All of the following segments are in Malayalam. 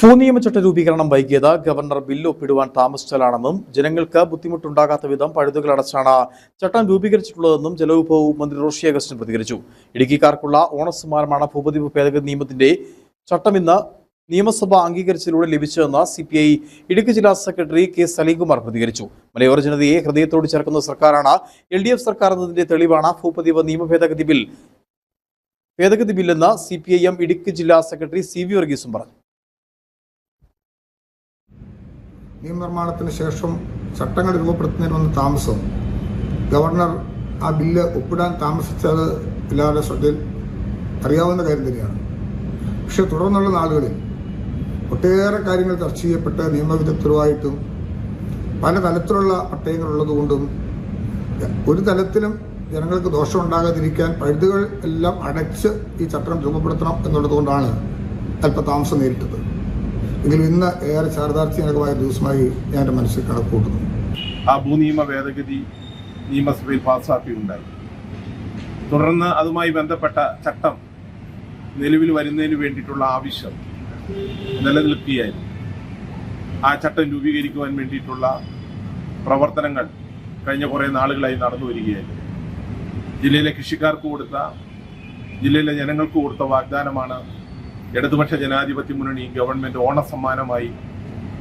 ഭൂ നിയമചട്ട രൂപീകരണം വൈകിയത് ഗവർണർ ബില്ല് ഒപ്പിടുവാൻ താമസിച്ചാലാണെന്നും ജനങ്ങൾക്ക് ബുദ്ധിമുട്ടുണ്ടാകാത്ത വിധം പഴുതുകൾ അടച്ചാണ് ചട്ടം രൂപീകരിച്ചിട്ടുള്ളതെന്നും ജലവിഭവ മന്ത്രി റോഷി അഗസ്റ്റിൻ പ്രതികരിച്ചു. ഇടുക്കിക്കാർക്കുള്ള ഓണസമ്മാനമാണ് ഭൂപതിവ് ഭേദഗതി നിയമത്തിന്റെ ചട്ടം ഇന്ന് നിയമസഭ അംഗീകരിച്ചതിലൂടെ ലഭിച്ചതെന്ന് സി പി ഐ ഇടുക്കി ജില്ലാ സെക്രട്ടറി കെ സലീംകുമാർ പ്രതികരിച്ചു. മലയോര ജനതയെ ഹൃദയത്തോട് ചേർക്കുന്ന സർക്കാരാണ് എൽ ഡി എഫ് സർക്കാർ എന്നതിന്റെ തെളിവാണ് ഭൂപതിവ് നിയമ ഭേദഗതി ബിൽ. ഭേദഗതി ബില്ലെന്ന് C P I M Idukki ജില്ലാ സെക്രട്ടറി സി വി വർഗീസും പറഞ്ഞു. നിയമനിർമ്മാണത്തിന് ശേഷം ചട്ടങ്ങൾ രൂപപ്പെടുത്തുന്നതിന് വന്ന താമസം. ഗവർണർ ആ ബില്ല് ഒപ്പിടാൻ താമസിച്ചത് എല്ലാവരുടെ ശ്രദ്ധയിൽ അറിയാവുന്ന കാര്യം തന്നെയാണ്. പക്ഷെ തുടർന്നുള്ള നാളുകളിൽ ഒട്ടേറെ കാര്യങ്ങൾ ചർച്ച ചെയ്യപ്പെട്ട് നിയമവിദഗ്ധരുമായിട്ടും പല തലത്തിലുള്ള പട്ടയങ്ങളുള്ളതുകൊണ്ടും ഒരു തലത്തിലും ജനങ്ങൾക്ക് ദോഷം ഉണ്ടാകാതിരിക്കാൻ പഴുതുകൾ എല്ലാം അടച്ച് ഈ ചട്ടം രൂപപ്പെടുത്തണം എന്നുള്ളതുകൊണ്ടാണ് അല്പ താമസം നേരിട്ടത്. എങ്കിലും ഇന്ന് ഏറെ ചാരിതാർത്ഥ്യജനകമായ ദിവസമായി ഞാൻ എന്റെ മനസ്സിൽ കണക്കൂട്ടുന്നു. ആ ഭൂനിയമ ഭേദഗതി നിയമസഭയിൽ പാസ്സാക്കുകയുണ്ടായി തുടർന്ന് അതുമായി ബന്ധപ്പെട്ട ചട്ടം നിലവിൽ വരുന്നതിന് വേണ്ടിയിട്ടുള്ള ആവശ്യം നിലനിൽക്കുകയായിരുന്നു. ആ ചട്ടം രൂപീകരിക്കുവാൻ വേണ്ടിയിട്ടുള്ള പ്രവർത്തനങ്ങൾ കഴിഞ്ഞ കുറേ നാളുകളായി നടന്നു വരികയായിരുന്നു. ജില്ലയിലെ കൃഷിക്കാർക്ക് കൊടുത്ത ജില്ലയിലെ ജനങ്ങൾക്ക് കൊടുത്ത വാഗ്ദാനമാണ് ഇടതുപക്ഷ ജനാധിപത്യ മുന്നണി ഗവൺമെന്റ് ഓണസമ്മാനമായി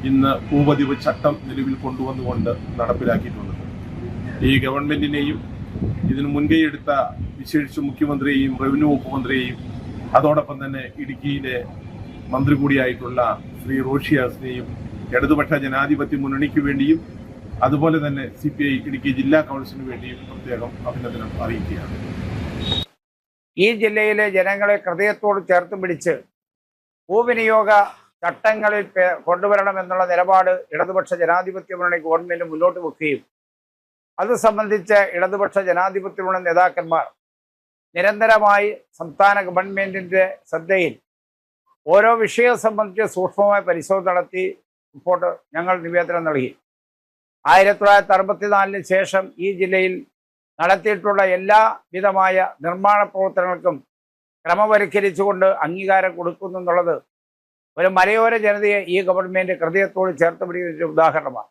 ഇന്ന് ഭൂപതിവ് ചട്ടം നിലവിൽ കൊണ്ടുവന്നുകൊണ്ട് നടപ്പിലാക്കിയിട്ടുണ്ട്. ഈ ഗവൺമെന്റിനെയും ഇതിന് മുൻകൈ എടുത്ത വിശേഷിച്ച് മുഖ്യമന്ത്രിയെയും റവന്യൂ വകുപ്പ് മന്ത്രിയെയും അതോടൊപ്പം തന്നെ ഇടുക്കിയിലെ മന്ത്രി കൂടിയായിട്ടുള്ള ശ്രീ റോഷി ഹസ്നെയും ഇടതുപക്ഷ ജനാധിപത്യ മുന്നണിക്ക് വേണ്ടിയും അതുപോലെ തന്നെ സി പി ഐ ഇടുക്കി ജില്ലാ കൗൺസിലിന് വേണ്ടിയും പ്രത്യേകം അഭിനന്ദനം അറിയിക്കുകയാണ്. ഈ ജില്ലയിലെ ജനങ്ങളെ ഹൃദയത്തോട് ചേർത്ത് പിടിച്ച് ഭൂവിനിയോഗ ചട്ടങ്ങളിൽ കൊണ്ടുവരണം കൊണ്ടുവരണമെന്നുള്ള നിലപാട് ഇടതുപക്ഷ ജനാധിപത്യ മുന്നണി ഗവൺമെന്റ് മുന്നോട്ട് വെക്കുകയും അത് സംബന്ധിച്ച് ഇടതുപക്ഷ ജനാധിപത്യ മുന്നണി നേതാക്കന്മാർ നിരന്തരമായി സംസ്ഥാന ഗവൺമെന്റിന്റെ ശ്രദ്ധയിൽ ഓരോ വിഷയം സംബന്ധിച്ച് സൂക്ഷ്മമായ പരിശോധന നടത്തി റിപ്പോർട്ട് ഞങ്ങൾ നിവേദനം നൽകി. ആയിരത്തി തൊള്ളായിരത്തി അറുപത്തിനാലിന് ശേഷം ഈ ജില്ലയിൽ നടത്തിയിട്ടുള്ള എല്ലാ വിധമായ നിർമ്മാണ പ്രവർത്തനങ്ങൾക്കും ക്രമവൽക്കരിച്ചുകൊണ്ട് അംഗീകാരം കൊടുക്കുന്നു എന്നുള്ളത് ഒരു മലയോര ജനതയെ ഈ ഗവൺമെന്റ് ഹൃദയത്തോട് ചേർത്ത് പിടിക്കുന്ന ഉദാഹരണമാണ്.